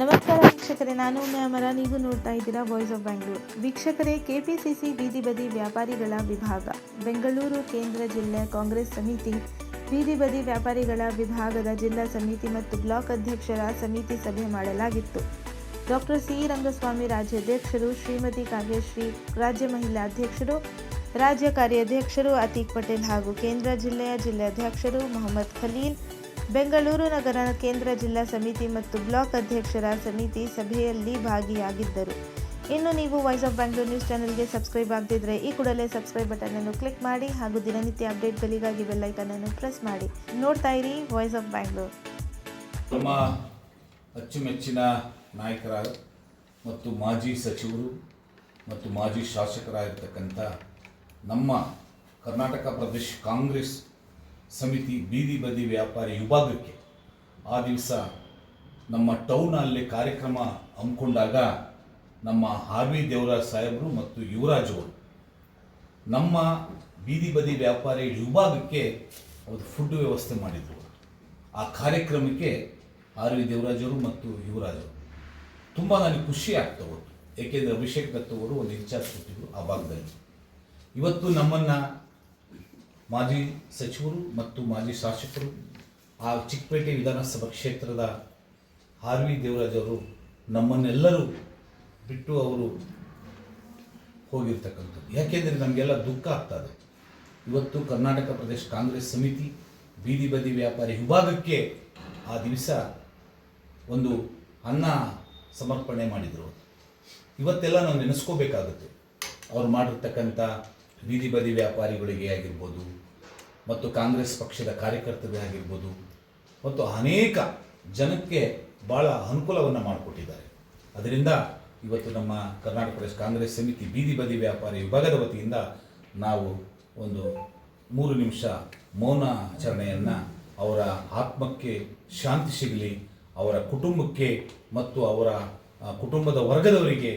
ನಮಸ್ಕಾರ ವೀಕ್ಷಕರೇ, ನಾನು ಮ್ಯಾಮರ ನೀವು ನೋಡ್ತಾ ಇದ್ದೀರಾ ವಾಯ್ಸ್ ಆಫ್ ಬೆಂಗಳೂರು ವೀಕ್ಷಕರೇ ಕೆಪಿಸಿಸಿ ಬೀದಿ ಬದಿ ವ್ಯಾಪಾರಿಗಳ ವಿಭಾಗ. ಬೆಂಗಳೂರು, ಕೇಂದ್ರ ಜಿಲ್ಲೆ ಕಾಂಗ್ರೆಸ್ ಸಮಿತಿ, ಬೀದಿ ಬದಿ ವ್ಯಾಪಾರಿಗಳ ವಿಭಾಗದ ಜಿಲ್ಲಾ ಸಮಿತಿ ಮತ್ತು ಬ್ಲಾಕ್ ಅಧ್ಯಕ್ಷರ ಸಮಿತಿ ಸಭೆ ಮಾಡಲಾಗಿತ್ತು. Doctor C. ರಂಗಸ್ವಾಮಿ ರಾಜ್ಯಾಧ್ಯಕ್ಷರು, ಶ್ರೀಮತಿ ಕಾವ್ಯಶ್ರೀ ರಾಜ್ಯ ಮಹಿಳಾ ಅಧ್ಯಕ್ಷರು, ರಾಜ್ಯ ಕಾರ್ಯಾಧ್ಯಕ್ಷರು ಅತೀಕ್ ಪಟೇಲ್ ಹಾಗೂ ಕೇಂದ್ರ ಜಿಲ್ಲೆಯ ಜಿಲ್ಲಾಧ್ಯಕ್ಷರು ಮೊಹಮ್ಮದ್ ಖಲೀಲ್ ಬೆಂಗಳೂರು ನಗರ ಕೇಂದ್ರ ಜಿಲ್ಲಾ ಸಮಿತಿ ಮತ್ತು ಬ್ಲಾಕ್ ಅಧ್ಯಕ್ಷರ ಸಮಿತಿ ಸಭೆಯಲ್ಲಿ ಭಾಗಿಯಾಗಿದ್ದರು. ಇನ್ನು ನೀವು ವಾಯ್ಸ್ ಆಫ್ ಬ್ಯಾಂಗ್ಳೂರ್ ನ್ಯೂಸ್ ಚಾನಲ್ಗೆ ಸಬ್ಸ್ಕ್ರೈಬ್ ಆಗದಿದ್ದರೆ ಈ ಕೂಡಲೇ ಸಬ್ಸ್ಕ್ರೈಬ್ ಬಟನ್ ಅನ್ನು ಕ್ಲಿಕ್ ಮಾಡಿ ಹಾಗೂ ದಿನನಿತ್ಯ ಅಪ್ಡೇಟ್ಗಳಿಗಾಗಿ ಅನ್ನು ಪ್ರೆಸ್ ಮಾಡಿ. ನೋಡ್ತಾ ಇರಿ ವಾಯ್ಸ್ ಆಫ್ ಬ್ಯಾಂಗ್ಳೂರ್ ನಮ್ಮ ಅಚ್ಚುಮೆಚ್ಚಿನ ನಾಯಕರಾದ ಮತ್ತು ಮಾಜಿ ಸಚಿವರು ಮತ್ತು ಮಾಜಿ ಶಾಸಕರಾಗಿರ್ತಕ್ಕಂಥ ನಮ್ಮ ಕರ್ನಾಟಕ ಪ್ರದೇಶ ಕಾಂಗ್ರೆಸ್ ಸಮಿತಿ ಬೀದಿ ಬದಿ ವ್ಯಾಪಾರಿ ವಿಭಾಗಕ್ಕೆ ಆ ದಿವಸ ನಮ್ಮ ಟೌನಲ್ಲಿ ಕಾರ್ಯಕ್ರಮ ಹಮ್ಮಿಕೊಂಡಾಗ ನಮ್ಮ ಆರ್ ವಿ ದೇವರಾಜ್ ಸಾಹೇಬರು ಮತ್ತು ಯುವರಾಜ್ ಅವರು ನಮ್ಮ ಬೀದಿ ಬದಿ ವ್ಯಾಪಾರಿ ವಿಭಾಗಕ್ಕೆ ಒಂದು ಫುಡ್ ವ್ಯವಸ್ಥೆ ಮಾಡಿದರು. ಆ ಕಾರ್ಯಕ್ರಮಕ್ಕೆ ಆರ್ ವಿ ದೇವರಾಜರು ಮತ್ತು ಯುವರಾಜರು ತುಂಬ ನನಗೆ ಖುಷಿ ಆಗ್ತಾ ಏಕೆಂದರೆ ಅಭಿಷೇಕ್ ದತ್ತವರು ಒಂದು ಇನ್ಚಾರ್ಜ್ ಕೊಟ್ಟಿದ್ರು ಆ ಭಾಗದಲ್ಲಿ. ಇವತ್ತು ನಮ್ಮನ್ನು ಮಾಜಿ ಸಚಿವರು ಮತ್ತು ಮಾಜಿ ಶಾಸಕರು ಆ ಚಿಕ್ಕಪೇಟೆ ವಿಧಾನಸಭಾ ಕ್ಷೇತ್ರದ ಆರ್ ವಿ ದೇವರಾಜ್ ಅವರು ನಮ್ಮನ್ನೆಲ್ಲರೂ ಬಿಟ್ಟು ಅವರು ಹೋಗಿರ್ತಕ್ಕಂಥದ್ದು. ಯಾಕೆಂದರೆ ನಮಗೆಲ್ಲ ದುಃಖ ಆಗ್ತದೆ ಇವತ್ತು ಕರ್ನಾಟಕ ಪ್ರದೇಶ ಕಾಂಗ್ರೆಸ್ ಸಮಿತಿ ಬೀದಿ ಬದಿ ವ್ಯಾಪಾರಿ ವಿಭಾಗಕ್ಕೆ ಆ ದಿವಸ ಒಂದು ಅನ್ನ ಸಮರ್ಪಣೆ ಮಾಡಿದರು. ಇವತ್ತೆಲ್ಲ ನಾವು ನೆನೆಸ್ಕೋಬೇಕಾಗುತ್ತೆ. ಅವ್ರು ಮಾಡಿರ್ತಕ್ಕಂಥ ಬೀದಿ ಬದಿ ವ್ಯಾಪಾರಿಗಳಿಗೆ ಆಗಿರ್ಬೋದು ಮತ್ತು ಕಾಂಗ್ರೆಸ್ ಪಕ್ಷದ ಕಾರ್ಯಕರ್ತರೇ ಆಗಿರ್ಬೋದು. ಮತ್ತು ಅನೇಕ ಜನಕ್ಕೆ ಭಾಳ ಅನುಕೂಲವನ್ನು ಮಾಡಿಕೊಟ್ಟಿದ್ದಾರೆ. ಅದರಿಂದ ಇವತ್ತು ನಮ್ಮ ಕರ್ನಾಟಕ ಪ್ರದೇಶ ಕಾಂಗ್ರೆಸ್ ಸಮಿತಿ ಬೀದಿ ಬದಿ ವ್ಯಾಪಾರಿ ವಿಭಾಗದ ವತಿಯಿಂದ ನಾವು ಒಂದು ಮೂರು ನಿಮಿಷ ಮೌನ ಆಚರಣೆಯನ್ನು ಅವರ ಆತ್ಮಕ್ಕೆ ಶಾಂತಿ ಸಿಗಲಿ, ಅವರ ಕುಟುಂಬಕ್ಕೆ ಮತ್ತು ಅವರ ಕುಟುಂಬದ ವರ್ಗದವರಿಗೆ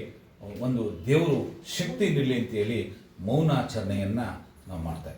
ಒಂದು ದೇವರು ಶಕ್ತಿ ನೀಡಲಿ ಅಂತೇಳಿ ಮೌನಾಚರಣೆಯನ್ನು ನಾವು ಮಾಡ್ತಾ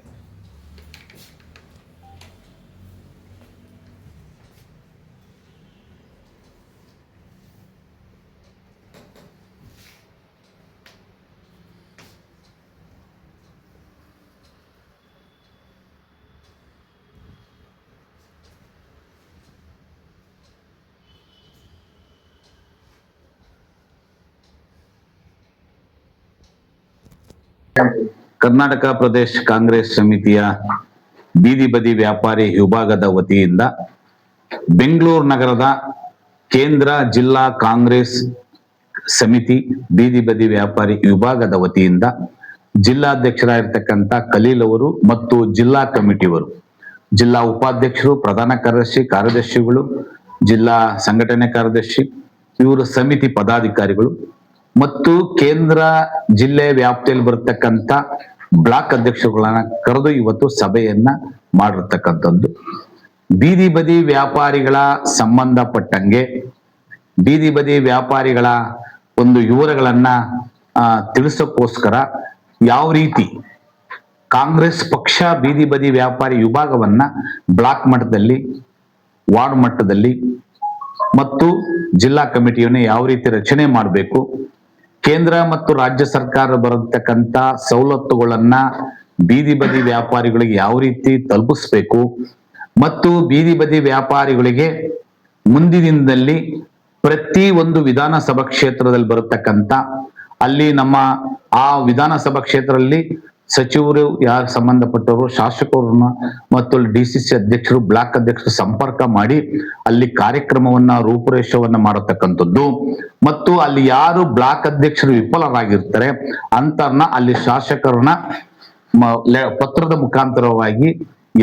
ಕರ್ನಾಟಕ ಪ್ರದೇಶ ಕಾಂಗ್ರೆಸ್ ಸಮಿತಿಯ ಬೀದಿ ಬದಿ ವ್ಯಾಪಾರಿ ವಿಭಾಗದ ವತಿಯಿಂದ ಬೆಂಗಳೂರು ನಗರದ ಕೇಂದ್ರ ಜಿಲ್ಲಾ ಕಾಂಗ್ರೆಸ್ ಸಮಿತಿ ಬೀದಿ ಬದಿ ವ್ಯಾಪಾರಿ ವಿಭಾಗದ ವತಿಯಿಂದ ಜಿಲ್ಲಾಧ್ಯಕ್ಷರಾಗಿರ್ತಕ್ಕಂಥ ಖಲೀಲ್ ಅವರು ಮತ್ತು ಜಿಲ್ಲಾ ಕಮಿಟಿಯವರು ಜಿಲ್ಲಾ ಉಪಾಧ್ಯಕ್ಷರು, ಪ್ರಧಾನ ಕಾರ್ಯದರ್ಶಿ, ಕಾರ್ಯದರ್ಶಿಗಳು, ಜಿಲ್ಲಾ ಸಂಘಟನೆ ಕಾರ್ಯದರ್ಶಿ, ಇವರು ಸಮಿತಿ ಪದಾಧಿಕಾರಿಗಳು ಮತ್ತು ಕೇಂದ್ರ ಜಿಲ್ಲೆ ವ್ಯಾಪ್ತಿಯಲ್ಲಿ ಬರತಕ್ಕಂತ ಬ್ಲಾಕ್ ಅಧ್ಯಕ್ಷರುಗಳನ್ನ ಕರೆದು ಇವತ್ತು ಸಭೆಯನ್ನ ಮಾಡಿರ್ತಕ್ಕಂಥದ್ದು. ಬೀದಿ ಬದಿ ವ್ಯಾಪಾರಿಗಳ ಸಂಬಂಧಪಟ್ಟಂಗೆ, ಬೀದಿ ಬದಿ ವ್ಯಾಪಾರಿಗಳ ಒಂದು ವಿವರಗಳನ್ನ ತಿಳಿಸೋಕ್ಕೋಸ್ಕರ ಯಾವ ರೀತಿ ಕಾಂಗ್ರೆಸ್ ಪಕ್ಷ ಬೀದಿ ಬದಿ ವ್ಯಾಪಾರಿ ವಿಭಾಗವನ್ನ ಬ್ಲಾಕ್ ಮಟ್ಟದಲ್ಲಿ, ವಾರ್ಡ್ ಮಟ್ಟದಲ್ಲಿ ಮತ್ತು ಜಿಲ್ಲಾ ಕಮಿಟಿಯನ್ನು ಯಾವ ರೀತಿ ರಚನೆ ಮಾಡಬೇಕು ಕೇಂದ್ರ ಮತ್ತು ರಾಜ್ಯ ಸರ್ಕಾರ ಬರತಕ್ಕಂತ ಸವಲತ್ತುಗಳನ್ನ ಬೀದಿ ಬದಿ ವ್ಯಾಪಾರಿಗಳಿಗೆ ಯಾವ ರೀತಿ ತಲುಪಿಸ್ಬೇಕು ಮತ್ತು ಬೀದಿ ಬದಿ ವ್ಯಾಪಾರಿಗಳಿಗೆ ಮುಂದಿನದಲ್ಲಿ ಪ್ರತಿ ಒಂದು ವಿಧಾನಸಭಾ ಕ್ಷೇತ್ರದಲ್ಲಿ ಬರತಕ್ಕಂತ ಅಲ್ಲಿ ನಮ್ಮ ಆ ವಿಧಾನಸಭಾ ಕ್ಷೇತ್ರದಲ್ಲಿ ಸಚಿವರು ಯಾರು ಸಂಬಂಧಪಟ್ಟವರು, ಶಾಸಕರನ್ನ ಮತ್ತು ಡಿ ಸಿ ಸಿ ಅಧ್ಯಕ್ಷರು, ಬ್ಲಾಕ್ ಅಧ್ಯಕ್ಷರು ಸಂಪರ್ಕ ಮಾಡಿ ಅಲ್ಲಿ ಕಾರ್ಯಕ್ರಮವನ್ನ, ರೂಪುರೇಷವನ್ನ ಮಾಡತಕ್ಕಂಥದ್ದು. ಮತ್ತು ಅಲ್ಲಿ ಯಾರು ಬ್ಲಾಕ್ ಅಧ್ಯಕ್ಷರು ವಿಫಲರಾಗಿರ್ತಾರೆ, ಅಂತರ್ನ ಅಲ್ಲಿ ಶಾಸಕರನ್ನ ಪತ್ರದ ಮುಖಾಂತರವಾಗಿ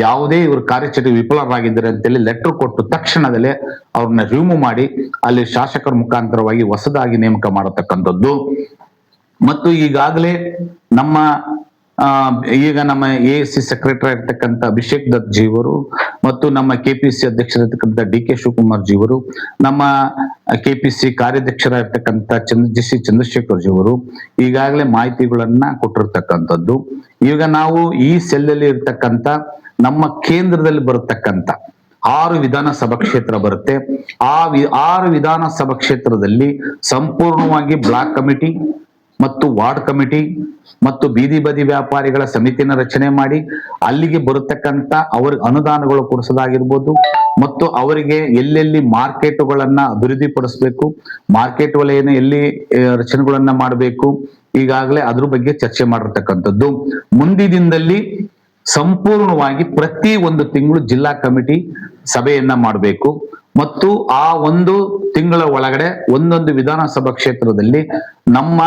ಯಾವುದೇ ಇವರು ಕಾರ್ಯಚಟುವಟಿಕೆ ವಿಫಲರಾಗಿದ್ದಾರೆ ಅಂತೇಳಿ ಲೆಟರ್ ಕೊಟ್ಟು ತಕ್ಷಣದಲ್ಲೇ ಅವ್ರನ್ನ ರಿಮೂವ್ ಮಾಡಿ ಅಲ್ಲಿ ಶಾಸಕರ ಮುಖಾಂತರವಾಗಿ ಹೊಸದಾಗಿ ನೇಮಕ ಮಾಡತಕ್ಕಂಥದ್ದು. ಮತ್ತು ಈಗಾಗಲೇ ನಮ್ಮ ಈಗ ನಮ್ಮ ಎ ಸಿ ಸೆಕ್ರೆಟರಿ ಆಗಿರ್ತಕ್ಕಂಥ ಅಭಿಷೇಕ್ ದತ್ ಜಿಯವರು ಮತ್ತು ನಮ್ಮ ಕೆಪಿಸಿ ಅಧ್ಯಕ್ಷರಿರ್ತಕ್ಕಂಥ ಡಿ ಕೆ ಶಿವಕುಮಾರ್ ಜಿಯವರು, ನಮ್ಮ ಕೆಪಿಸಿ ಕಾರ್ಯಾಧ್ಯಕ್ಷರಾಗಿರ್ತಕ್ಕಂಥ ಚಂದ್ರ ಜಿ ಸಿ ಚಂದ್ರಶೇಖರ್ ಜಿಯವರು ಈಗಾಗಲೇ ಮಾಹಿತಿಗಳನ್ನ ಕೊಟ್ಟಿರ್ತಕ್ಕಂಥದ್ದು. ಈಗ ನಾವು ಈ ಸೆಲ್ಲಲ್ಲಿ ಇರ್ತಕ್ಕಂಥ ನಮ್ಮ ಕೇಂದ್ರದಲ್ಲಿ ಬರತಕ್ಕಂಥ ಆರು ವಿಧಾನಸಭಾ ಕ್ಷೇತ್ರ ಬರುತ್ತೆ. ಆ ವಿ- ಆರು ವಿಧಾನಸಭಾ ಕ್ಷೇತ್ರದಲ್ಲಿ ಸಂಪೂರ್ಣವಾಗಿ ಬ್ಲಾಕ್ ಕಮಿಟಿ ಮತ್ತು ವಾರ್ಡ್ ಕಮಿಟಿ ಮತ್ತು ಬೀದಿ ಬದಿ ವ್ಯಾಪಾರಿಗಳ ಸಮಿತಿನ ರಚನೆ ಮಾಡಿ ಅಲ್ಲಿಗೆ ಬರತಕ್ಕಂಥ ಅವ್ರಿಗೆ ಅನುದಾನಗಳು ಕೊಡಿಸೋದಾಗಿರ್ಬೋದು ಮತ್ತು ಅವರಿಗೆ ಎಲ್ಲೆಲ್ಲಿ ಮಾರ್ಕೆಟ್ಗಳನ್ನ ಅಭಿವೃದ್ಧಿ ಪಡಿಸಬೇಕು ಮಾರ್ಕೆಟ್ ವಲಯನ ಎಲ್ಲಿ ರಚನೆಗಳನ್ನ ಮಾಡಬೇಕು, ಈಗಾಗಲೇ ಅದ್ರ ಬಗ್ಗೆ ಚರ್ಚೆ ಮಾಡಿರ್ತಕ್ಕಂಥದ್ದು. ಮುಂದಿನಿಂದಲ್ಲಿ ಸಂಪೂರ್ಣವಾಗಿ ಪ್ರತಿ ಒಂದು ತಿಂಗಳು ಜಿಲ್ಲಾ ಕಮಿಟಿ ಸಭೆಯನ್ನ ಮಾಡಬೇಕು. ಮತ್ತು ಆ ಒಂದು ತಿಂಗಳ ಒಳಗಡೆ ಒಂದೊಂದು ವಿಧಾನಸಭಾ ಕ್ಷೇತ್ರದಲ್ಲಿ ನಮ್ಮ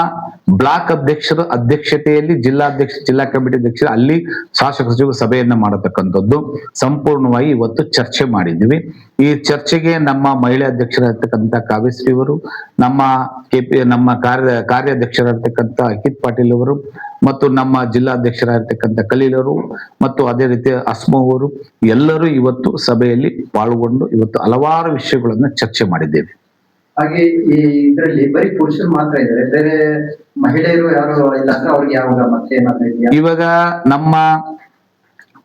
ಬ್ಲಾಕ್ ಅಧ್ಯಕ್ಷರ ಅಧ್ಯಕ್ಷತೆಯಲ್ಲಿ ಜಿಲ್ಲಾಧ್ಯಕ್ಷ, ಜಿಲ್ಲಾ ಕಮಿಟಿ ಅಧ್ಯಕ್ಷರು ಅಲ್ಲಿ ಶಾಸಕ ಸಚಿವ ಸಭೆಯನ್ನ ಮಾಡತಕ್ಕಂಥದ್ದು ಸಂಪೂರ್ಣವಾಗಿ ಇವತ್ತು ಚರ್ಚೆ ಮಾಡಿದ್ವಿ ಈ ಚರ್ಚೆಗೆ ನಮ್ಮ ಮಹಿಳಾ ಅಧ್ಯಕ್ಷರಾಗಿರ್ತಕ್ಕಂಥ ಕಾವ್ಯಶ್ರೀ ಅವರು ನಮ್ಮ ಕೆಪಿ, ನಮ್ಮ ಕಾರ್ಯ, ಕಾರ್ಯಾಧ್ಯಕ್ಷರಾಗಿರ್ತಕ್ಕಂಥ ಅಕಿತ್ ಪಾಟೀಲ್ ಅವರು ಮತ್ತು ನಮ್ಮ ಜಿಲ್ಲಾಧ್ಯಕ್ಷರಾಗಿರ್ತಕ್ಕಂಥ ಕಲೀಲ್ ಮತ್ತು ಅದೇ ರೀತಿ ಅಸ್ಮೋ ಅವರು ಎಲ್ಲರೂ ಇವತ್ತು ಸಭೆಯಲ್ಲಿ ಪಾಲ್ಗೊಂಡು ಇವತ್ತು ಹಲವಾರು ವಿಷಯಗಳನ್ನ ಚರ್ಚೆ ಮಾಡಿದ್ದೇವೆ. ಹಾಗೆ ಈ ಇದರಲ್ಲಿ ಬರೀ ಪುರುಷರು ಮಾತ್ರ ಇದ್ದಾರೆ, ಬೇರೆ ಮಹಿಳೆಯರು ಯಾರು ಇಲ್ಲ ಅಂದ್ರೆ ಅವ್ರಿಗೆ ಯಾವಾಗ ಮತ್ತೆ ಏನಾದ್ರು ಇವಾಗ ನಮ್ಮ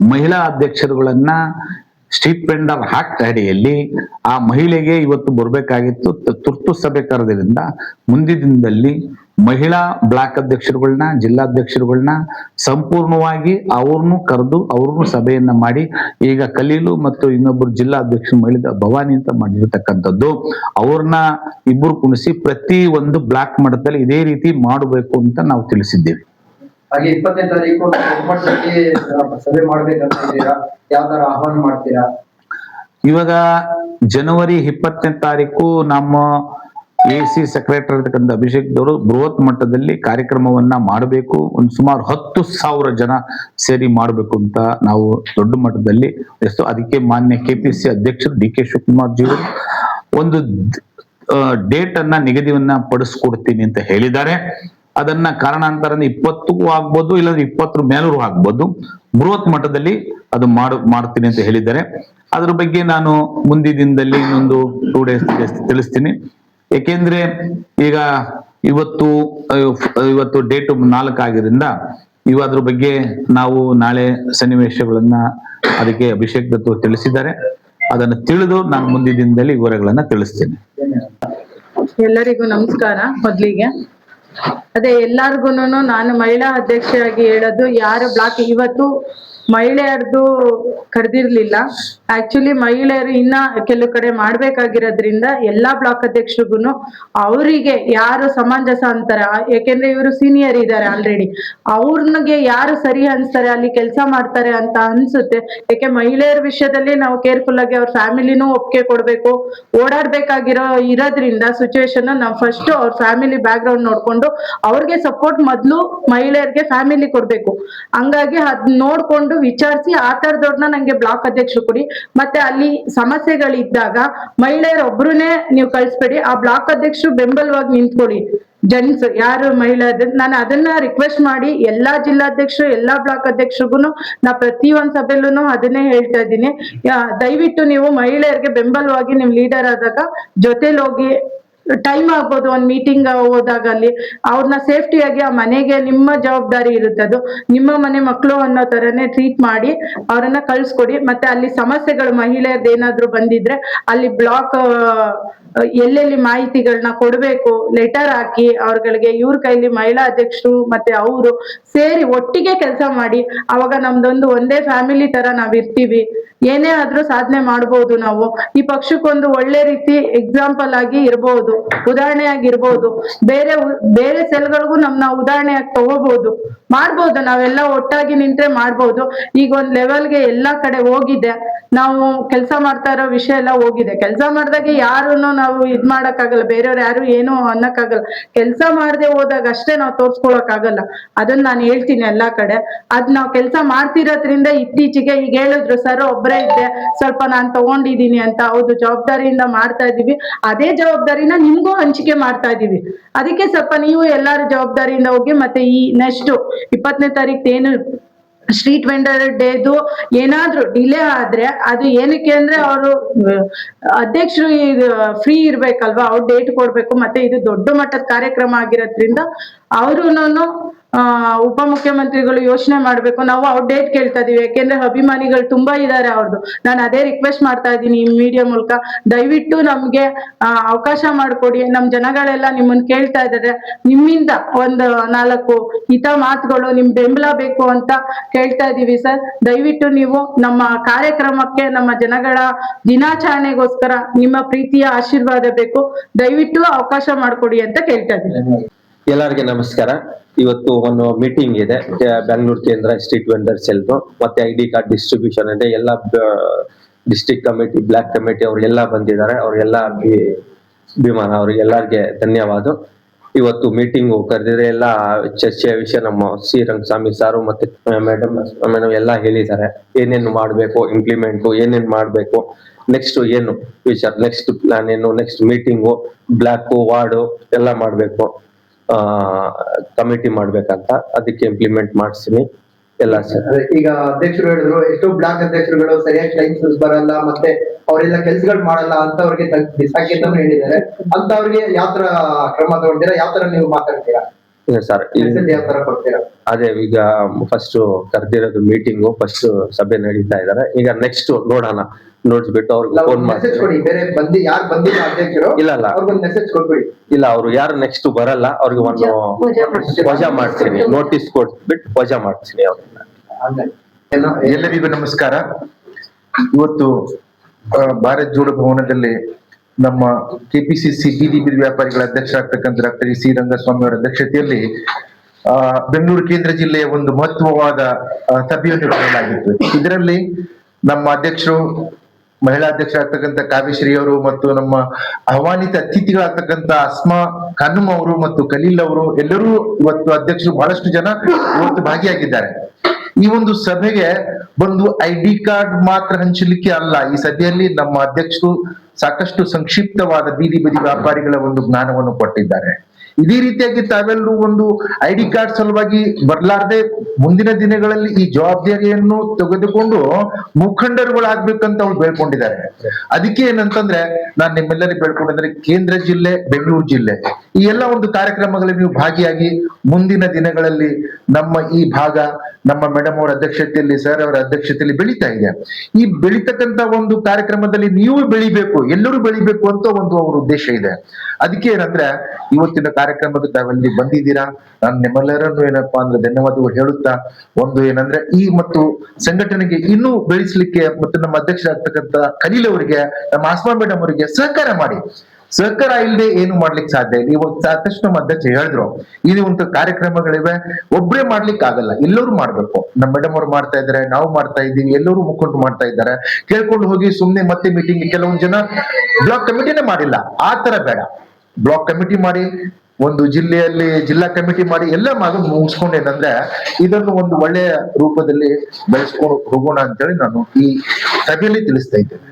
ಮಹಿಳಾ ಅಧ್ಯಕ್ಷರುಗಳನ್ನ ಸ್ಟ್ರೀಟ್ ಪೆಂಡರ್ ಅಡಿಯಲ್ಲಿ ಆ ಮಹಿಳೆಗೆ ಇವತ್ತು ಬರಬೇಕಾಗಿತ್ತು ತುರ್ತು ಸಭೆ ಕರೆದ್ರಿಂದ ಮುಂದಿನ ದಿನದಲ್ಲಿ ಮಹಿಳಾ ಬ್ಲಾಕ್ ಅಧ್ಯಕ್ಷರುಗಳನ್ನ ಜಿಲ್ಲಾಧ್ಯಕ್ಷರುಗಳನ್ನ ಸಂಪೂರ್ಣವಾಗಿ ಅವ್ರನ್ನು ಕರೆದು ಅವ್ರನ್ನು ಸಭೆಯನ್ನ ಮಾಡಿ ಈಗ ಕಲೀಲು ಮತ್ತು ಇನ್ನೊಬ್ಬರು ಅಧ್ಯಕ್ಷ ಮಹಿಳಾ ಭವಾನಿ ಅಂತ ಮಾಡಿರ್ತಕ್ಕಂಥದ್ದು ಅವ್ರನ್ನ ಇಬ್ಬರು ಕುಣಿಸಿ ಪ್ರತಿ ಒಂದು ಬ್ಲಾಕ್ ಮಟ್ಟದಲ್ಲಿ ಇದೇ ರೀತಿ ಮಾಡಬೇಕು ಅಂತ ನಾವು ತಿಳಿಸಿದ್ದೇವೆ. ಹಾಗೆ ಇಪ್ಪತ್ತನೇ ತಾರೀಕು ಸಭೆ ಮಾಡ್ಬೇಕಂತ ಆಹ್ವಾನ ಮಾಡ್ತೀರಾ? ಇವಾಗ ಜನವರಿ ಇಪ್ಪತ್ತನೇ ತಾರೀಕು ನಮ್ಮ ಎ ಸಿ ಸೆಕ್ರೆಟರಿ ಇರ್ತಕ್ಕಂಥ ಅಭಿಷೇಕ್ ದವರು ಬೃಹತ್ ಮಟ್ಟದಲ್ಲಿ ಕಾರ್ಯಕ್ರಮವನ್ನ ಮಾಡಬೇಕು. ಒಂದು ಸುಮಾರು ಹತ್ತು ಸಾವಿರ ಜನ ಸೇರಿ ಮಾಡಬೇಕು ಅಂತ ನಾವು ದೊಡ್ಡ ಮಟ್ಟದಲ್ಲಿ ಎಷ್ಟು ಅದಕ್ಕೆ ಮಾನ್ಯ ಕೆಪಿಸಿ ಅಧ್ಯಕ್ಷರು ಡಿ ಕೆ ಶಿವಕುಮಾರ್ ಜಿ ಅವರು ಒಂದು ಡೇಟ್ ಅನ್ನ ನಿಗದಿಯನ್ನ ಪಡಿಸ್ಕೊಡ್ತೀನಿ ಅಂತ ಹೇಳಿದ್ದಾರೆ. ಅದನ್ನ ಕಾರಣಾಂತರ ಇಪ್ಪತ್ತಕ್ಕೂ ಆಗ್ಬೋದು, ಇಲ್ಲಾಂದ್ರೆ ಇಪ್ಪತ್ತರ ಮೇಲೂ ಆಗ್ಬೋದು. ಬೃಹತ್ ಮಟ್ಟದಲ್ಲಿ ಅದು ಮಾಡು, ಮಾಡ್ತೀನಿ ಅಂತ ಹೇಳಿದ್ದಾರೆ. ಅದ್ರ ಬಗ್ಗೆ ನಾನು ಮುಂದಿನ ದಿನದಲ್ಲಿ ಇನ್ನೊಂದು ಟೂ ಡೇಸ್ ತಿಳಿಸ್ತೀನಿ. ಏಕೆಂದ್ರೆ ಈಗ ಇವತ್ತು ಇವತ್ತು ಡೇಟ್ ನಾಲ್ಕು ಆಗಿದ್ರಿಂದ ಇವ ಅದ್ರ ಬಗ್ಗೆ ನಾವು ನಾಳೆ ಸನ್ನಿವೇಶಗಳನ್ನ ಅದಕ್ಕೆ ಅಭಿಷೇಕ್ ದತ್ತು ತಿಳಿಸಿದ್ದಾರೆ. ಅದನ್ನು ತಿಳಿದು ನಾನು ಮುಂದಿನ ದಿನದಲ್ಲಿ ವಿವರಗಳನ್ನ ತಿಳಿಸ್ತೇನೆ. ಎಲ್ಲರಿಗೂ ನಮಸ್ಕಾರ, ಮೊದ್ಲಿಗೆ. ಅದೇ ಎಲ್ಲಾರ್ಗುನು ನಾನು ಮಹಿಳಾ ಅಧ್ಯಕ್ಷೆಯಾಗಿ ಹೇಳೋದು, ಯಾರ ಬ್ಲಾಕ್ ಇವತ್ತು ಮಹಿಳೆಯರದು ಕರೆದಿರ್ಲಿಲ್ಲ. ಆಕ್ಚುಲಿ ಮಹಿಳೆಯರು ಇನ್ನ ಕೆಲವು ಕಡೆ ಮಾಡ್ಬೇಕಾಗಿರೋದ್ರಿಂದ ಎಲ್ಲಾ ಬ್ಲಾಕ್ ಅಧ್ಯಕ್ಷರಿಗೂ ಅವರಿಗೆ ಯಾರು ಸಮಂಜಸ ಅಂತಾರೆ. ಯಾಕೆಂದ್ರೆ ಇವರು ಸೀನಿಯರ್ ಇದ್ದಾರೆ ಆಲ್ರೆಡಿ ಅವ್ರನ್ಗೆ ಯಾರು ಸರಿ ಅನ್ಸ್ತಾರೆ, ಅಲ್ಲಿ ಕೆಲಸ ಮಾಡ್ತಾರೆ ಅಂತ ಅನ್ಸುತ್ತೆ. ಯಾಕೆ ಮಹಿಳೆಯರ ವಿಷಯದಲ್ಲಿ ನಾವು ಕೇರ್ಫುಲ್ ಆಗಿ ಅವ್ರ ಫ್ಯಾಮಿಲಿನೂ ಒಪ್ಪಿಗೆ ಕೊಡ್ಬೇಕು. ಓಡಾಡ್ಬೇಕಾಗಿರೋ ಇರೋದ್ರಿಂದ ಸಿಚುವೇಶನ್ ನಾವು ಫಸ್ಟ್ ಅವ್ರ ಫ್ಯಾಮಿಲಿ ಬ್ಯಾಕ್ ಗ್ರೌಂಡ್ ನೋಡ್ಕೊಂಡು ಅವ್ರಿಗೆ ಸಪೋರ್ಟ್ ಮೊದ್ಲು ಮಹಿಳೆಯರಿಗೆ ಫ್ಯಾಮಿಲಿ ಕೊಡ್ಬೇಕು. ಹಂಗಾಗಿ ಅದ್ ನೋಡ್ಕೊಂಡು ವಿಚಾರಿಸಿ, ಆ ತರದವ್ರನ್ನ ನಂಗೆ ಬ್ಲಾಕ್ ಅಧ್ಯಕ್ಷರು ಕೊಡಿ. ಮತ್ತೆ ಅಲ್ಲಿ ಸಮಸ್ಯೆಗಳಿದ್ದಾಗ ಮಹಿಳೆಯರ ಒಬ್ರುನೇ ನೀವು ಕಳಿಸ್ಬೇಡಿ. ಆ ಬ್ಲಾಕ್ ಅಧ್ಯಕ್ಷರು ಬೆಂಬಲವಾಗಿ ನಿಂತ್ಕೊಳ್ಳಿ. ಜೆಂಟ್ಸ್, ಯಾರು ಮಹಿಳೆ ಅಧ್ಯಕ್ಷ ನಾನು ಅದನ್ನ ರಿಕ್ವೆಸ್ಟ್ ಮಾಡಿ ಎಲ್ಲಾ ಜಿಲ್ಲಾಧ್ಯಕ್ಷರು, ಎಲ್ಲಾ ಬ್ಲಾಕ್ ಅಧ್ಯಕ್ಷರಿಗೂ ನಾ ಪ್ರತಿ ಒಂದ್ ಸಭೆಲ್ಲೂ ಅದನ್ನೇ ಹೇಳ್ತಾ ಇದ್ದೀನಿ. ದಯವಿಟ್ಟು ನೀವು ಮಹಿಳೆಯರಿಗೆ ಬೆಂಬಲವಾಗಿ ನಿಮ್ ಲೀಡರ್ ಆದಾಗ ಜೊತೆಲಿ ಹೋಗಿ ಟೈಮ್ ಆಗ್ಬೋದು, ಒಂದು ಮೀಟಿಂಗ್ ಹೋದಾಗ ಅಲ್ಲಿ. ಅವ್ರನ್ನ ಸೇಫ್ಟಿಯಾಗಿ ಆ ಮನೆಗೆ ನಿಮ್ಮ ಜವಾಬ್ದಾರಿ ಇರುತ್ತೆ ಅದು. ನಿಮ್ಮ ಮನೆ ಮಕ್ಕಳು ಅನ್ನೋ ತರನೇ ಟ್ರೀಟ್ ಮಾಡಿ, ಅವರನ್ನ ಕಳ್ಸ್ಕೊಡಿ. ಮತ್ತೆ ಅಲ್ಲಿ ಸಮಸ್ಯೆಗಳು, ಮಹಿಳೆಯರ್ದು ಏನಾದ್ರು ಬಂದಿದ್ರೆ ಅಲ್ಲಿ ಬ್ಲಾಕ್ ಎಲ್ಲೆಲ್ಲಿ ಮಾಹಿತಿಗಳನ್ನ ಕೊಡಬೇಕು ಲೆಟರ್ ಹಾಕಿ ಅವ್ರಗಳಿಗೆ. ಇವ್ರ ಕೈಲಿ ಮಹಿಳಾ ಅಧ್ಯಕ್ಷರು ಮತ್ತೆ ಅವರು ಸೇರಿ ಒಟ್ಟಿಗೆ ಕೆಲಸ ಮಾಡಿ, ಅವಾಗ ನಮ್ದೊಂದು ಒಂದೇ ಫ್ಯಾಮಿಲಿ ತರ ನಾವ್ ಇರ್ತೀವಿ. ಏನೇ ಆದ್ರೂ ಸಾಧನೆ ಮಾಡ್ಬೋದು ನಾವು. ಈ ಪಕ್ಷಕ್ಕೊಂದು ಒಳ್ಳೆ ರೀತಿ ಎಕ್ಸಾಂಪಲ್ ಆಗಿ ಇರ್ಬೋದು. ಉದಾಹರಣೆಯಾಗಿ ಆಗಿರ್ಬೋದು ಬೇರೆ ಬೇರೆ ಸೆಲ್ಗಳಿಗೂ ನಮ್ನ ಉದಾಹರಣೆಯಾಗಿ ತಗೋಬಹುದು ಮಾಡ್ಬೋದು, ನಾವೆಲ್ಲ ಒಟ್ಟಾಗಿ ನಿಂತ್ರೆ ಮಾಡ್ಬೋದು. ಈಗ ಒಂದ್ ಲೆವೆಲ್ಗೆ ಎಲ್ಲಾ ಕಡೆ ಹೋಗಿದೆ. ನಾವು ಕೆಲಸ ಮಾಡ್ತಾ ಇರೋ ವಿಷಯ ಎಲ್ಲ ಹೋಗಿದೆ. ಕೆಲಸ ಮಾಡ್ದಾಗ ಯಾರನ್ನು ನಾವು ಇದ್ ಮಾಡಕ್ಕಾಗಲ್ಲ. ಬೇರೆಯವ್ರು ಯಾರು ಏನು ಅನ್ನಕ್ಕಾಗಲ್ಲ. ಕೆಲಸ ಮಾಡದೆ ಹೋದಾಗ ಅಷ್ಟೇ ನಾವು ತೋರ್ಸ್ಕೊಳಕ್ ಆಗಲ್ಲ ಅದನ್ನ ನಾನು ಹೇಳ್ತೀನಿ ಎಲ್ಲಾ ಕಡೆ. ಅದ್ ನಾವ್ ಕೆಲಸ ಮಾಡ್ತಿರೋದ್ರಿಂದ ಇತ್ತೀಚೆಗೆ ಈಗ ಹೇಳಿದ್ರು, ಸರ್, ಒಬ್ರೇ ಇದ್ದೆ. ಸ್ವಲ್ಪ ನಾನ್ ತಗೊಂಡಿದೀನಿ ಅಂತ. ಹೌದು, ಜವಾಬ್ದಾರಿಯಿಂದ ಮಾಡ್ತಾ ಇದೀವಿ ಅದೇ ಜವಾಬ್ದಾರಿನ ನಿಮ್ಗೂ ಹಂಚಿಕೆ ಮಾಡ್ತಾ ಇದೀವಿ. ಅದಕ್ಕೆ ಸ್ವಲ್ಪ ನೀವು ಎಲ್ಲಾರು ಜವಾಬ್ದಾರಿಯಿಂದ ಹೋಗಿ ಮತ್ತೆ ಈ ನೆಕ್ಸ್ಟ್ ಇಪ್ಪತ್ತನೇ ತಾರೀಕು ಏನು ಸ್ಟ್ರೀಟ್ ವೆಂಡರ್ ಡೇದು ಏನಾದ್ರೂ ಡಿಲೇ ಆದ್ರೆ ಅದು ಏನಕ್ಕೆ ಅಂದ್ರೆ ಅವರು ಅಧ್ಯಕ್ಷರು ಫ್ರೀ ಇರ್ಬೇಕಲ್ವಾ, ಅವ್ರು ಡೇಟ್ ಕೊಡ್ಬೇಕು, ಮತ್ತೆ ಇದು ದೊಡ್ಡ ಮಟ್ಟದ ಕಾರ್ಯಕ್ರಮ ಆಗಿರೋದ್ರಿಂದ ಅವ್ರುನು ಆ ಉಪಮುಖ್ಯಮಂತ್ರಿಗಳು ಯೋಚನೆ ಮಾಡ್ಬೇಕು. ನಾವು ಅವ್ರ ಡೇಟ್ ಕೇಳ್ತಾ ಇದೀವಿ. ಯಾಕೆಂದ್ರೆ ಅಭಿಮಾನಿಗಳು ತುಂಬಾ ಇದಾರೆ ಅವ್ರದ್ದು ನಾನು ಅದೇ ರಿಕ್ವೆಸ್ಟ್ ಮಾಡ್ತಾ ಇದ್ದೀನಿ ಈ ಮೀಡಿಯಾ ಮೂಲಕ. ದಯವಿಟ್ಟು ನಮ್ಗೆ ಅವಕಾಶ ಮಾಡಿಕೊಡಿ. ನಮ್ ಜನಗಳೆಲ್ಲ ನಿಮ್ಮನ್ನ ಕೇಳ್ತಾ ಇದ್ದಾರೆ ನಿಮ್ಮಿಂದ ಒಂದು ನಾಲ್ಕು ಹಿತ ಮಾತುಗಳು, ನಿಮ್ ಬೆಂಬಲ ಬೇಕು ಅಂತ ಕೇಳ್ತಾ ಇದೀವಿ ಸರ್. ದಯವಿಟ್ಟು ನೀವು ನಮ್ಮ ಕಾರ್ಯಕ್ರಮಕ್ಕೆ, ನಮ್ಮ ಜನಗಳ ದಿನಾಚರಣೆಗೋಸ್ಕರ ನಿಮ್ಮ ಪ್ರೀತಿಯ ಆಶೀರ್ವಾದ ಬೇಕು. ದಯವಿಟ್ಟು ಅವಕಾಶ ಮಾಡಿಕೊಡಿ ಅಂತ ಕೇಳ್ತಾ ಇದ್ದೀನಿ ಎಲ್ಲರಿಗೆ ನಮಸ್ಕಾರ. ಇವತ್ತು ಒಂದು ಮೀಟಿಂಗ್ ಇದೆ. ಬೆಂಗಳೂರು ಕೇಂದ್ರ ಸ್ಟ್ರೀಟ್ ವೆಂಡರ್ಸ್ ಎಲ್ದು ಮತ್ತೆ ಐ ಡಿ ಕಾರ್ಡ್ ಡಿಸ್ಟ್ರಿಬ್ಯೂಷನ್ ಇದೆ. ಎಲ್ಲ ಡಿಸ್ಟ್ರಿಕ್ಟ್ ಕಮಿಟಿ ಬ್ಲಾಕ್ ಕಮಿಟಿ ಅವ್ರು ಎಲ್ಲ ಬಂದಿದ್ದಾರೆ. ಅವ್ರಿಗೆಲ್ಲ ಅಭಿಮಾನ, ಅವ್ರಿಗೆ ಅವ್ರಿಗೆಲ್ಲರಿಗೆ ಧನ್ಯವಾದ. ಇವತ್ತು ಮೀಟಿಂಗ್ ಕರೆದಿದ್ರೆ ಎಲ್ಲ ಚರ್ಚೆಯ ವಿಷಯ ನಮ್ಮ ಸಿ ರಂಗಸ್ವಾಮಿ ಸಾರು ಮತ್ತೆ ಮೇಡಮ್ ಮೇಡಮ್ ಎಲ್ಲ ಹೇಳಿದ್ದಾರೆ. ಏನೇನು ಮಾಡಬೇಕು ಇಂಪ್ಲಿಮೆಂಟು ಏನೇನು ಮಾಡಬೇಕು ನೆಕ್ಸ್ಟ್ ಏನು ಫ್ಯೂಚರ್ ನೆಕ್ಸ್ಟ್ ಪ್ಲಾನ್ ಏನು ನೆಕ್ಸ್ಟ್ ಮೀಟಿಂಗು ಬ್ಲಾಕು ವಾರ್ಡು ಎಲ್ಲ ಮಾಡಬೇಕು. ಕಮಿಟಿ ಮಾಡ್ಬೇಕಂತ ಅದಕ್ಕೆ ಇಂಪ್ಲಿಮೆಂಟ್ ಮಾಡಿಸ್ತೀನಿ ಎಲ್ಲ ಈಗ ಅಧ್ಯಕ್ಷರು ಹೇಳಿದ್ರು ಎಷ್ಟೋ ಬ್ಲಾಕ್ ಅಧ್ಯಕ್ಷರುಗಳು ಸರಿಯಾಗಿ ಟೈಮ್ ಬರಲ್ಲ ಮತ್ತೆ ಅವರೆಲ್ಲ ಕೆಲಸಗಳು ಮಾಡಲ್ಲ ಅಂತವ್ರಿಗೆ ಬಿಸಾಕಿದ್ದನ್ನು ಹೇಳಿದ್ದಾರೆ. ಅಂತವ್ರಿಗೆ ಯಾವ ತರ ಕ್ರಮ ತಗೊಂಡಿರಾ ಯಾವ ತರ ನೀವು ಮಾತಾಡ್ತೀರಾ? ಸರ್ ಅದೇ ಈಗ ಫಸ್ಟ್ ಕರೆದಿರೋದು ಮೀಟಿಂಗು ಫಸ್ಟ್ ಸಭೆ ನಡೀತಾ ಇದಾರೆ ಈಗ ನೆಕ್ಸ್ಟ್ ನೋಡೋಣ. ನೋಡ್ಬಿಟ್ಟು ಅವ್ರಿಗೆ ಫೋನ್ ಮೆಸೇಜ್ ಕೊಡಿ ಬೇರೆ ಬಂದಿ ಯಾರು ಬಂದಿಲ್ಲ ಅಧ್ಯಕ್ಷರು ಇಲ್ಲ ಇಲ್ಲ. ಮೆಸೇಜ್ ಕೊಟ್ಬಿಡಿ. ಇಲ್ಲ ಅವ್ರು ಯಾರು ನೆಕ್ಸ್ಟ್ ಬರಲ್ಲ ಅವ್ರಿಗೆ ಒಂದು ವಜಾ ಮಾಡ್ತೀನಿ ನೋಟಿಸ್ ಕೊಟ್ಬಿಟ್ಟು ವಜಾ ಮಾಡ್ತೀನಿ ಅವ್ರನ್ನ. ಹಂಗೆ. ಎಲ್ಲರಿಗೂ ನಮಸ್ಕಾರ. ಇವತ್ತು ಭಾರತ್ ಜೋಡೋ ಭವನದಲ್ಲಿ ನಮ್ಮ ಕೆಪಿಸಿಸಿ ಬೀದಿ ಬೀದಿ ವ್ಯಾಪಾರಿಗಳ ಅಧ್ಯಕ್ಷರಾಗ್ತಕ್ಕಂಥ ಡಾಕ್ಟರ್ ಸಿ ರಂಗಸ್ವಾಮಿ ಅವರ ಅಧ್ಯಕ್ಷತೆಯಲ್ಲಿ ಆ ಬೆಂಗಳೂರು ಕೇಂದ್ರ ಜಿಲ್ಲೆಯ ಒಂದು ಮಹತ್ವವಾದ ಸಭೆಯನ್ನು ಕರೆಯಲಾಗಿತ್ತು. ಇದರಲ್ಲಿ ನಮ್ಮ ಅಧ್ಯಕ್ಷರು ಮಹಿಳಾ ಅಧ್ಯಕ್ಷರಾಗ್ತಕ್ಕಂಥ ಕಾವ್ಯಶ್ರೀ ಅವರು ಮತ್ತು ನಮ್ಮ ಆಹ್ವಾನಿತ ಅತಿಥಿಗಳಾಗ್ತಕ್ಕಂಥ ಅಸ್ಮಾ ಖಾನಮ್ ಅವರು ಮತ್ತು ಖಲೀಲ್ ಅವರು ಎಲ್ಲರೂ ಇವತ್ತು ಅಧ್ಯಕ್ಷರು ಬಹಳಷ್ಟು ಜನ ಇವತ್ತು ಭಾಗಿಯಾಗಿದ್ದಾರೆ. ಈ ಒಂದು ಸಭೆಗೆ ಒಂದು ಐ ಡಿ ಕಾರ್ಡ್ ಮಾತ್ರ ಹಂಚಲಿಕ್ಕೆ ಅಲ್ಲ, ಈ ಸಭೆಯಲ್ಲಿ ನಮ್ಮ ಅಧ್ಯಕ್ಷರು ಸಾಕಷ್ಟು ಸಂಕ್ಷಿಪ್ತವಾದ ಬೀದಿ ಬದಿ ವ್ಯಾಪಾರಿಗಳ ಒಂದು ಜ್ಞಾನವನ್ನು ಕೊಟ್ಟಿದ್ದಾರೆ. ಇದೇ ರೀತಿಯಾಗಿ ತಾವೆಲ್ಲರೂ ಒಂದು ಐ ಡಿ ಕಾರ್ಡ್ ಸಲುವಾಗಿ ಬರ್ಲಾರ್ದೆ ಮುಂದಿನ ದಿನಗಳಲ್ಲಿ ಈ ಜವಾಬ್ದಾರಿಯನ್ನು ತೆಗೆದುಕೊಂಡು ಮುಖಂಡರುಗಳಾಗ್ಬೇಕಂತ ಅವ್ರು ಬೇಡ್ಕೊಂಡಿದ್ದಾರೆ. ಅದಕ್ಕೆ ಏನಂತಂದ್ರೆ ನಾನು ನಿಮ್ಮೆಲ್ಲರಿಗೆ ಬೇಡ್ಕೊಂಡಿದ್ರೆ ಕೇಂದ್ರ ಜಿಲ್ಲೆ, ಬೆಂಗಳೂರು ಜಿಲ್ಲೆ ಈ ಎಲ್ಲ ಒಂದು ಕಾರ್ಯಕ್ರಮಗಳಲ್ಲಿ ನೀವು ಭಾಗಿಯಾಗಿ ಮುಂದಿನ ದಿನಗಳಲ್ಲಿ ನಮ್ಮ ಈ ಭಾಗ ನಮ್ಮ ಮೇಡಮ್ ಅವರ ಅಧ್ಯಕ್ಷತೆಯಲ್ಲಿ ಸರ್ ಅವರ ಅಧ್ಯಕ್ಷತೆಯಲ್ಲಿ ಬೆಳೀತಾ ಇದೆ. ಈ ಬೆಳೀತಕ್ಕಂತ ಒಂದು ಕಾರ್ಯಕ್ರಮದಲ್ಲಿ ನೀವು ಬೆಳಿಬೇಕು, ಎಲ್ಲರೂ ಬೆಳಿಬೇಕು ಅಂತ ಒಂದು ಅವ್ರ ಉದ್ದೇಶ ಇದೆ. ಅದಕ್ಕೆ ಏನಂದ್ರೆ ಇವತ್ತಿನ ಕಾರ್ಯಕ್ರಮಕ್ಕೆ ತಾವೆಲ್ಲಿ ಬಂದಿದ್ದೀರಾ? ನಾನು ನಿಮ್ಮೆಲ್ಲರನ್ನು ಏನಪ್ಪಾ ಅಂದ್ರೆ ಧನ್ಯವಾದಗಳು ಹೇಳುತ್ತಾ ಒಂದು ಏನಂದ್ರೆ ಈ ಮತ್ತು ಸಂಘಟನೆಗೆ ಇನ್ನೂ ಬೆಳೆಸಲಿಕ್ಕೆ ಮತ್ತು ನಮ್ಮ ಅಧ್ಯಕ್ಷರಾಗ್ತಕ್ಕಂತ ಖಲೀಲ್ ಅವರಿಗೆ, ನಮ್ಮ ಆಸ್ಮಾ ಮೇಡಮ್ ಅವರಿಗೆ ಸಹಕಾರ ಮಾಡಿ. ಸಹಕಾರ ಇಲ್ಲದೆ ಏನು ಮಾಡ್ಲಿಕ್ಕೆ ಸಾಧ್ಯ ಇಲ್ಲ. ಇವಾಗ ಸಾಕಷ್ಟು ನಮ್ಮ ಅಧ್ಯಕ್ಷ ಹೇಳಿದ್ರು. ಇದು ಒಂದು ಕಾರ್ಯಕ್ರಮಗಳಿವೆ. ಒಬ್ರೇ ಮಾಡ್ಲಿಕ್ಕೆ ಆಗಲ್ಲ. ಎಲ್ಲರೂ ಮಾಡ್ಬೇಕು. ನಮ್ಮ ಮೇಡಮ್ ಅವ್ರು ಮಾಡ್ತಾ ಇದ್ದಾರೆ, ನಾವು ಮಾಡ್ತಾ ಇದ್ದೀವಿ, ಎಲ್ಲರೂ ಮುಖಂಡರು ಮಾಡ್ತಾ ಇದ್ದಾರೆ. ಕೇಳ್ಕೊಂಡು ಹೋಗಿ ಸುಮ್ನೆ ಮತ್ತೆ ಮೀಟಿಂಗ್ ಕೆಲವೊಂದು ಜನ ಬ್ಲಾಕ್ ಕಮಿಟಿನೇ ಮಾಡಿಲ್ಲ. ಆ ತರ ಬೇಡ. ಬ್ಲಾಕ್ ಕಮಿಟಿ ಮಾಡಿ ಒಂದು ಜಿಲ್ಲೆಯಲ್ಲಿ ಜಿಲ್ಲಾ ಕಮಿಟಿ ಮಾಡಿ ಎಲ್ಲ ಮಾಡಿ ಮುಗಿಸ್ಕೊಂಡು ಇದನ್ನು ಒಂದು ಒಳ್ಳೆಯ ರೂಪದಲ್ಲಿ ಬೆಳೆಸ್ಕೊಂಡು ಹೋಗೋಣ ಅಂತೇಳಿ ನಾನು ಈ ಸಭೆಯಲ್ಲಿ ತಿಳಿಸ್ತಾ ಇದ್ದೇನೆ.